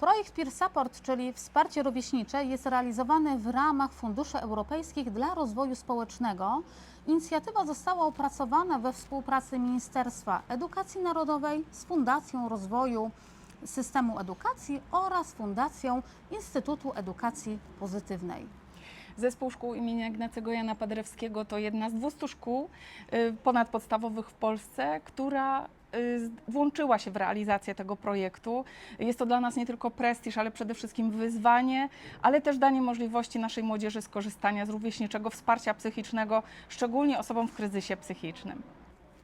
Projekt Peer Support, czyli wsparcie rówieśnicze, jest realizowany w ramach funduszy europejskich dla rozwoju społecznego. Inicjatywa została opracowana we współpracy Ministerstwa Edukacji Narodowej z Fundacją Rozwoju Systemu Edukacji oraz Fundacją Instytutu Edukacji Pozytywnej. Zespół Szkół imienia Ignacego Jana Paderewskiego to jedna z 200 szkół y, ponadpodstawowych w Polsce, która włączyła się w realizację tego projektu. Jest to dla nas nie tylko prestiż, ale przede wszystkim wyzwanie, ale też danie możliwości naszej młodzieży skorzystania z rówieśniczego wsparcia psychicznego, szczególnie osobom w kryzysie psychicznym.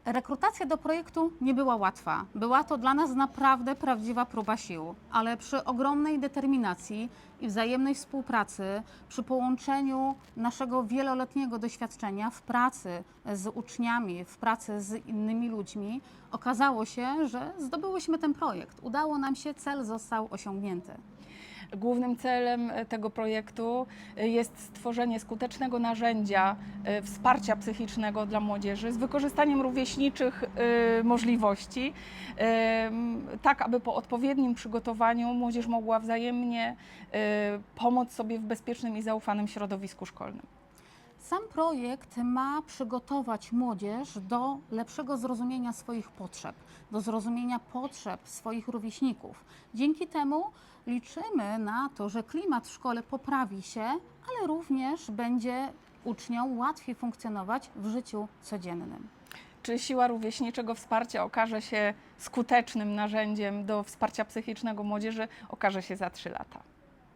Rekrutacja do projektu nie była łatwa. Była to dla nas naprawdę prawdziwa próba sił, ale przy ogromnej determinacji i wzajemnej współpracy, przy połączeniu naszego wieloletniego doświadczenia w pracy z uczniami, w pracy z innymi ludźmi, okazało się, że zdobyłyśmy ten projekt. Udało nam się, cel został osiągnięty. Głównym celem e, tego projektu e, jest stworzenie skutecznego narzędzia e, wsparcia psychicznego dla młodzieży z wykorzystaniem rówieśniczych możliwości, tak aby po odpowiednim przygotowaniu młodzież mogła wzajemnie pomóc sobie w bezpiecznym i zaufanym środowisku szkolnym. Sam projekt ma przygotować młodzież do lepszego zrozumienia swoich potrzeb, do zrozumienia potrzeb swoich rówieśników. Dzięki temu liczymy na to, że klimat w szkole poprawi się, ale również będzie uczniom łatwiej funkcjonować w życiu codziennym. Czy siła rówieśniczego wsparcia okaże się skutecznym narzędziem do wsparcia psychicznego młodzieży, okaże się za trzy lata.